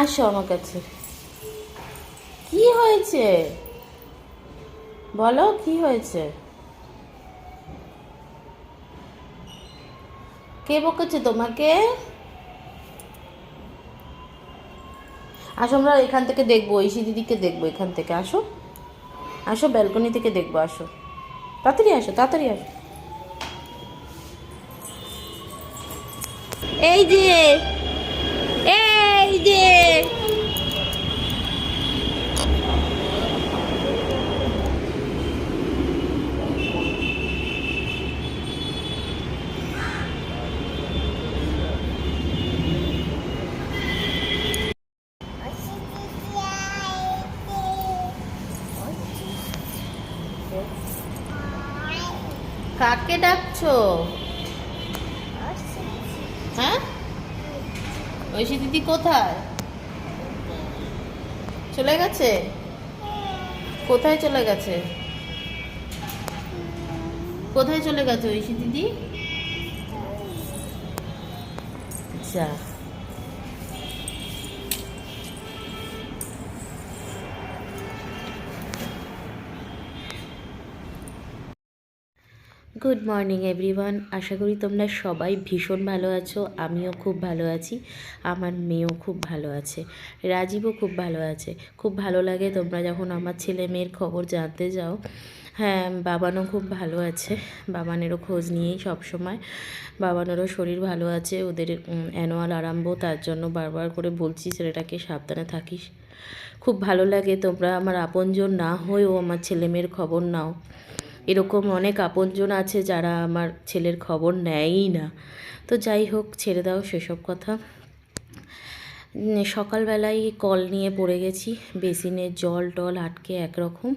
আসো আমার কাছে। কি হয়েছে? বলো, কি হয়েছে? কে বকেছে তোমাকে? আসো, আমরা এখান থেকে দেখব, ঐশী দিদিকে দেখব এখান থেকে। আসো আসো ব্যালকনি থেকে দেখব, আসো। তাড়াতাড়ি আসো তাড়াতাড়ি আসো। এই যে যে কাকে ডাকছো? হ্যাঁ? ঐশী দিদি কোথায়? চলে গেছে? কোথায় চলে গেছে? কোথায় চলে গেছে ঐশী দিদি? আচ্ছা গুড মর্নিং এভরিওয়ান আশা করি তোমরা সবাই ভীষণ ভালো আছো, আমিও খুব ভালো আছি, আমার মেয়েও খুব ভালো আছে, রাজীবও খুব ভালো আছে। খুব ভালো লাগে তোমরা যখন আমার ছেলে মেয়ের খবর জানতে যাও। হ্যাঁ বাবানও খুব ভালো আছে, বাবানেরও খোঁজ নিয়েই সব সময়। বাবানেরও শরীর ভালো আছে, ওদের অ্যানুয়াল আরম্ভ, তার জন্য বারবার করে বলছি, ছেলেটাকে সাবধানে থাকিস। খুব ভালো লাগে তোমরা আমার আপনজন না হয়েও আমার ছেলে মেয়ের খবর নাও। এরকম অনেক আপনজন আছে যারা আমার ছেলের খবর নেয়ই না। তো যাই হোক, ছেড়ে দাও সেসব কথা। সকালবেলায় কল নিয়ে পড়ে গেছি। বেসিনের জল টল আটকে একরকম।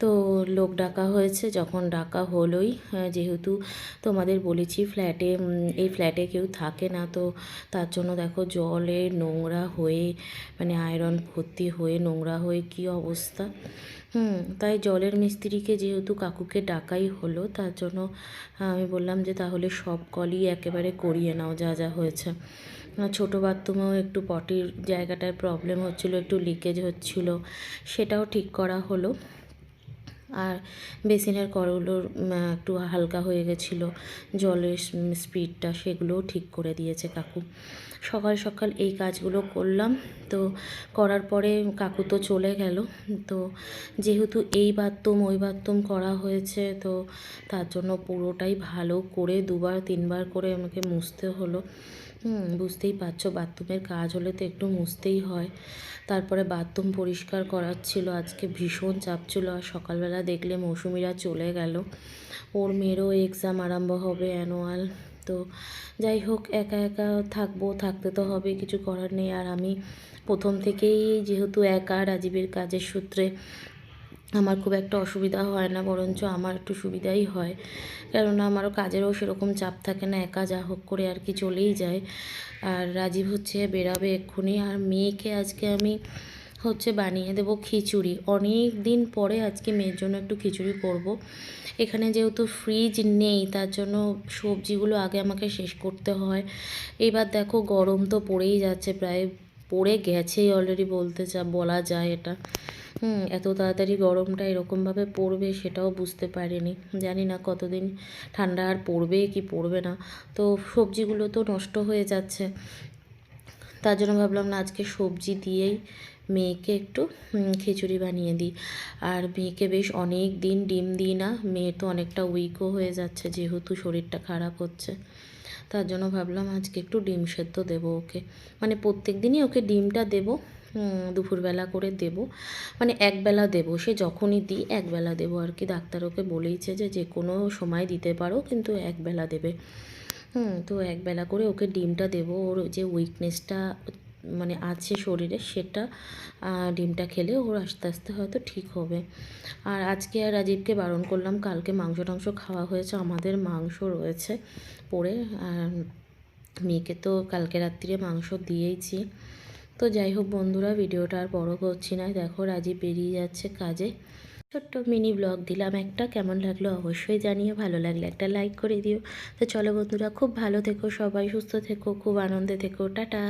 তো লোক ডাকা হয়েছে, যখন ডাকা হলোই যেহেতু তোমাদের বলেছি ফ্ল্যাটে এই ফ্ল্যাটে কেউ থাকে না, তো তার জন্য দেখো জলে নোংরা হয়ে মানে আয়রন ভর্তি হয়ে নোংরা হয়ে কী অবস্থা? হুম। তাই জলের মিস্ত্রিকে যেহেতু কাকুকে ডাকাই হলো, তার জন্য আমি বললাম যে তাহলে সব কলই একেবারে করিয়ে নাও যা যা হয়েছে। ছোটো বাথরুমেও একটু পটির জায়গাটায় প্রবলেম হচ্ছিল, একটু লিকেজ হচ্ছিল, সেটাও ঠিক করা হলো। আর বেসিনের করগুলোর একটু হালকা হয়ে গেছিল। জলের স্পিডটা সেগুলোও ঠিক করে দিয়েছে কাকু। সকাল সকাল এই কাজগুলো করলাম। তো করার পরে কাকু তো চলে গেল। তো যেহেতু এই বাথরুম, ওই বাথরুম করা হয়েছে, তো তার জন্য পুরোটাই ভালো করে দুবার, তিনবার করে আমাকে মুছতে হলো। বুঝতেই পারছ বাথরুমের কাজ হলে তো একটু মুছতেই হয়। তারপরে বাথরুম পরিষ্কার করার ছিল, আজকে ভীষণ চাপ ছিল আর সকালবেলা দেখলে মৌসুমিরা চলে গেল। ওর মেয়েরও এক্সাম আরম্ভ হবে অ্যানুয়াল তো যাই হোক, একা একা থাকব, থাকতে তো হবে, কিছু করার নেই। আর আমি প্রথম থেকেই যেহেতু একা, রাজীবের কাজের সূত্রে আমার খুব একটা অসুবিধা হয় না, বরঞ্চ আমার একটু সুবিধাই হয়। কেননা আমারও কাজেরও সেরকম চাপ থাকে না, একা যা হোক করে আর কি চলেই যায়। আর রাজীব হচ্ছে বেরাবে এক্ষুনি। আর মেয়েকে আজকে আমি হচ্ছে বানিয়ে দেবো খিচুড়ি। অনেক দিন পরে আজকে মেয়ের জন্য একটু খিচুড়ি করব। এখানে যেহেতু ফ্রিজ নেই, তার জন্য সবজিগুলো আগে আমাকে শেষ করতে হয়। এবার দেখো গরম তো পড়েই যাচ্ছে, প্রায় পড়ে গেছেই অলরেডি বলতে চা বলা যায় এটা। হুম, এত তাড়াতাড়ি গরমটা এরকমভাবে পড়বে সেটাও বুঝতে পারিনি। জানি না কতদিন ঠান্ডা আর পড়বে কি পড়বে না। তো সবজিগুলো তো নষ্ট হয়ে যাচ্ছে। তার জন্য ভাবলাম না আজকে সবজি দিয়েই মেয়েকে একটু খিচুড়ি বানিয়ে দিই। আর মেয়েকে বেশ অনেক দিন ডিম দিই না, মেয়ে তো অনেকটা উইকও হয়ে যাচ্ছে যেহেতু শরীরটা খারাপ হচ্ছে। তার জন্য ভাবলাম আজকে একটু ডিম সেদ্ধ দেবো ওকে। মানে প্রত্যেক দিনই ওকে ডিমটা দেবো দুপুরবেলা করে দেবো। মানে একবেলা দেবো, সে যখনই দিই একবেলা দেবো। আর কি ডাক্তার ওকে বলেইছে যে যে কোনো সময় দিতে পারো, কিন্তু একবেলা দেবে। হুম, তো একবেলা করে ওকে ডিমটা দেবো। ওর যে উইকনেসটা মানে আছে শরীরে সেটা ডিমটা খেলে ওর আস্তে আস্তে হয়তো ঠিক হবে। আর আজকে আর রাজীবকে বারণ করলাম, কালকে মাংস টাংস খাওয়া হয়েছে, আমাদের মাংস রয়েছে পড়ে। আর মেয়েকে তো কালকে রাত্রিরে মাংস দিয়েইছি। তো যাই হোক বন্ধুরা, ভিডিওটা আর বড় করছি না। দেখো রাজীব বেরিয়ে যাচ্ছে কাজে। ছোট্ট মিনি ব্লগ দিলাম একটা, কেমন লাগল অবশ্যই জানিও, ভালো লাগলে একটা লাইক করে দিও। তো চলো বন্ধুরা, খুব ভালো থেকো, সবাই সুস্থ থেকো, খুব আনন্দে থেকো, টাটা।